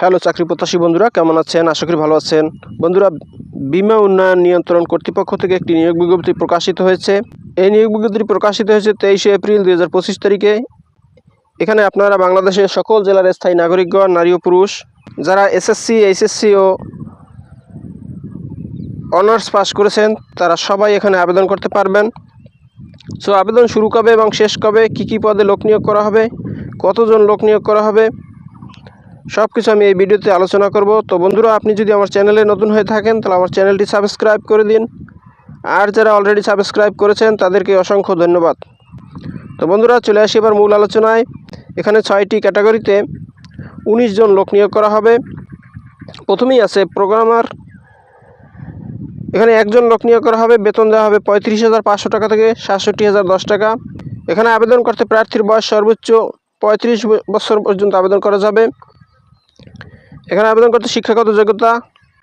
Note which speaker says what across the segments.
Speaker 1: hello চাকরি প্রত্যাশী বন্ধুরা কেমন আছেন আশা করি ভালো আছেন বন্ধুরা বিমা উন্নয়ন নিয়ন্ত্রণ কর্তৃপক্ষ থেকে একটি নিয়োগ বিজ্ঞপ্তি প্রকাশিত হয়েছে এই নিয়োগ বিজ্ঞপ্তি প্রকাশিত হয়েছে তেইশে এপ্রিল দুই তারিখে এখানে আপনারা বাংলাদেশের সকল জেলার স্থায়ী নাগরিকগণ নারী ও পুরুষ যারা এসএসসি এইচএসসি ও অনার্স পাস করেছেন তারা সবাই এখানে আবেদন করতে পারবেন সো আবেদন শুরু কবে এবং শেষ কবে কি কি পদে লোক নিয়োগ করা হবে কতজন লোক নিয়োগ করা হবে সব কিছু আমি এই ভিডিওতে আলোচনা করব তো বন্ধুরা আপনি যদি আমার চ্যানেলে নতুন হয়ে থাকেন তাহলে আমার চ্যানেলটি সাবস্ক্রাইব করে দিন আর যারা অলরেডি সাবস্ক্রাইব করেছেন তাদেরকে অসংখ্য ধন্যবাদ তো বন্ধুরা চলে আসি এবার মূল আলোচনায় এখানে ছয়টি ক্যাটাগরিতে উনিশ জন লোক নিয়োগ করা হবে প্রথমেই আছে প্রোগ্রামার এখানে একজন লোক নিয়োগ করা হবে বেতন দেওয়া হবে পঁয়ত্রিশ হাজার পাঁচশো টাকা থেকে সাতষট্টি হাজার দশ টাকা এখানে আবেদন করতে প্রার্থীর বয়স সর্বোচ্চ পঁয়ত্রিশ বছর পর্যন্ত আবেদন করা যাবে এখানে আবেদন করতে শিক্ষাগত যোগ্যতা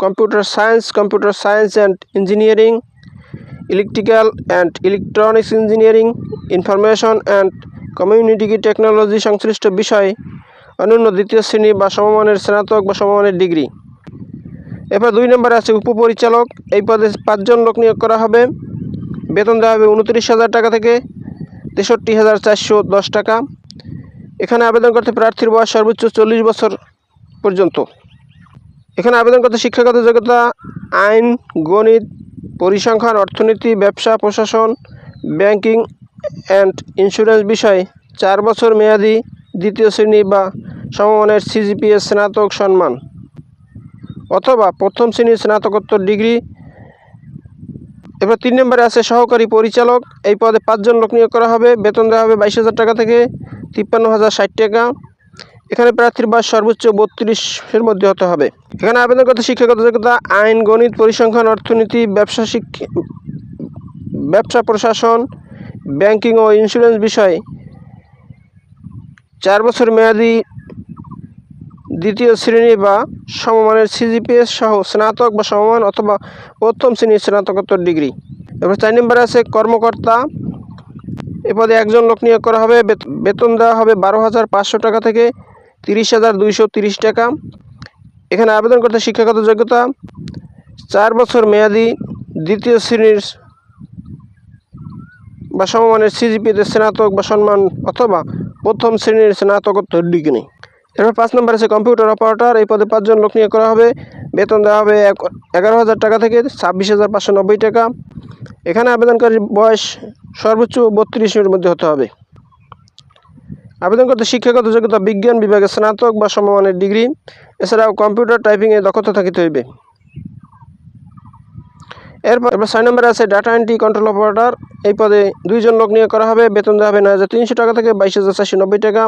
Speaker 1: computer science computer science and engineering electrical and electronics engineering information and community technology সংশ্লিষ্ট বিষয় অন্যান্য দ্বিতীয় শ্রেণী বা সমমানের স্নাতক বা সমমানের ডিগ্রি এরপর দুই নম্বরে আছে উপপরিচালক এই পদে পাঁচজন লোক নিয়োগ করা হবে বেতন দেওয়া হবে উনত্রিশ হাজার টাকা থেকে তেষট্টি হাজার চারশো দশ টাকা এখানে আবেদন করতে প্রার্থীর বয়স সর্বোচ্চ চল্লিশ বছর পর্যন্ত এখানে আবেদন করতে শিক্ষাগত যোগ্যতা আইন গণিত পরিসংখ্যান অর্থনীতি ব্যবসা প্রশাসন ব্যাংকিং অ্যান্ড ইন্স্যুরেন্স বিষয়ে চার বছর মেয়াদি দ্বিতীয় শ্রেণী বা সমমানের সিজিপিএস স্নাতক সম্মান অথবা প্রথম শ্রেণীর স্নাতকোত্তর ডিগ্রি এবার তিন নম্বরে আছে সহকারী পরিচালক এই পদে পাঁচজন লোক নিয়োগ করা হবে বেতন দেওয়া হবে বাইশ হাজার টাকা থেকে তিপ্পান্ন হাজার ষাট টাকা এখানে প্রার্থীর বয়স সর্বোচ্চ বত্রিশের মধ্যে হতে হবে এখানে আবেদন করতে শিক্ষাগত যোগ্যতা আইন গণিত পরিসংখ্যান অর্থনীতি ব্যবসা শিক্ষা ব্যবসা প্রশাসন ব্যাংকিং ও ইন্স্যুরেন্স বিষয়ে চার বছর মেয়াদি দ্বিতীয় শ্রেণী বা সমমানের সিজিপিএস সহ স্নাতক বা সমমান অথবা প্রথম শ্রেণীর স্নাতকোত্তর ডিগ্রি এবার চার নম্বরে আছে কর্মকর্তা এ পদে একজন লোক নিয়োগ করা হবে বেতন দেওয়া হবে বারো হাজার পাঁচশো টাকা থেকে তিরিশ হাজার দুইশো তিরিশ টাকা এখানে আবেদন করতে শিক্ষাগত যোগ্যতা চার বছর মেয়াদি দ্বিতীয় শ্রেণীর বা সমমানের সিজিপিতে স্নাতক বা সম্মান অথবা প্রথম শ্রেণীর স্নাতকোত্তর ডিগ্রি এরপর পাঁচ নম্বর আছে কম্পিউটার অপারেটর এই পদে পাঁচজন লোক নিয়োগ করা হবে বেতন দেওয়া হবে এগারো হাজার টাকা থেকে ছাব্বিশ হাজার পাঁচশো নব্বই টাকা এখানে আবেদনকারীর বয়স সর্বোচ্চ বত্রিশের মধ্যে হতে হবে আবেদন করতে শিক্ষাগত যোগ্যতা বিজ্ঞান বিভাগে স্নাতক বা সমমানের ডিগ্রি এছাড়াও কম্পিউটার টাইপিংয়ে দক্ষতা থাকিতে হইবে এরপর এবার ছয় নম্বরে আছে ডাটা এন্ট্রি কন্ট্রোল অপারেটর এই পদে দুইজন লোক নিয়োগ করা হবে বেতন দেওয়া হবে নয় হাজার তিনশো টাকা থেকে বাইশ হাজার চারশো নব্বই টাকা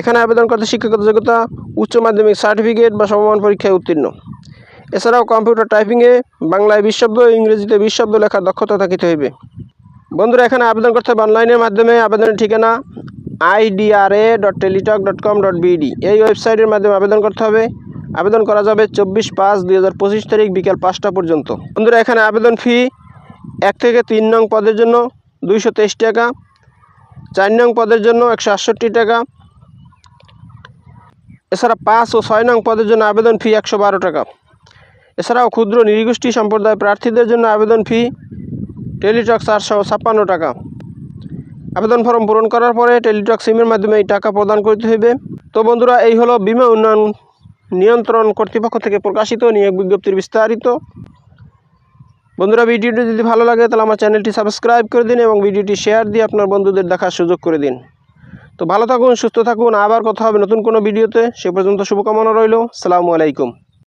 Speaker 1: এখানে আবেদন করতে শিক্ষাগত যোগ্যতা উচ্চ মাধ্যমিক সার্টিফিকেট বা সমমান পরীক্ষায় উত্তীর্ণ এছাড়াও কম্পিউটার টাইপিংয়ে বাংলায় বিশ্বব্দ ইংরেজিতে বিশ্বব্দ লেখার দক্ষতা থাকিতে হইবে বন্ধুরা এখানে আবেদন করতে হবে অনলাইনের মাধ্যমে আবেদনের ঠিকানা IDRA dot Teletalk dot com dot BD এই ওয়েবসাইটের মাধ্যমে আবেদন করতে হবে আবেদন করা যাবে চব্বিশ পাঁচ দুই তারিখ বিকাল পাঁচটা পর্যন্ত বন্ধুরা এখানে আবেদন ফি এক থেকে তিন নং পদের জন্য দুইশো তেইশ টাকা চার নং পদের জন্য একশো আটষট্টি টাকা এছাড়া পাঁচ ও ছয় নং পদের জন্য আবেদন ফি একশো বারো টাকা এছাড়াও ক্ষুদ্র নিরগোষ্ঠী সম্প্রদায় প্রার্থীদের জন্য আবেদন ফি টেলিটক চারশো ছাপ্পান্ন টাকা আবেদন ফর্ম পূরণ করার পরে টেলিটক সিমের মাধ্যমে এই টাকা প্রদান করতে হইবে তো বন্ধুরা এই হলো বিমা উন্নয়ন নিয়ন্ত্রণ কর্তৃপক্ষ থেকে প্রকাশিত নিয়োগ বিজ্ঞপ্তির বিস্তারিত বন্ধুরা ভিডিওটি যদি ভালো লাগে তাহলে আমার চ্যানেলটি সাবস্ক্রাইব করে দিন এবং ভিডিওটি শেয়ার দিয়ে আপনার বন্ধুদের দেখার সুযোগ করে দিন তো ভালো থাকুন সুস্থ থাকুন আবার কথা হবে নতুন কোনো ভিডিওতে সে পর্যন্ত শুভকামনা রইল সালামু আলাইকুম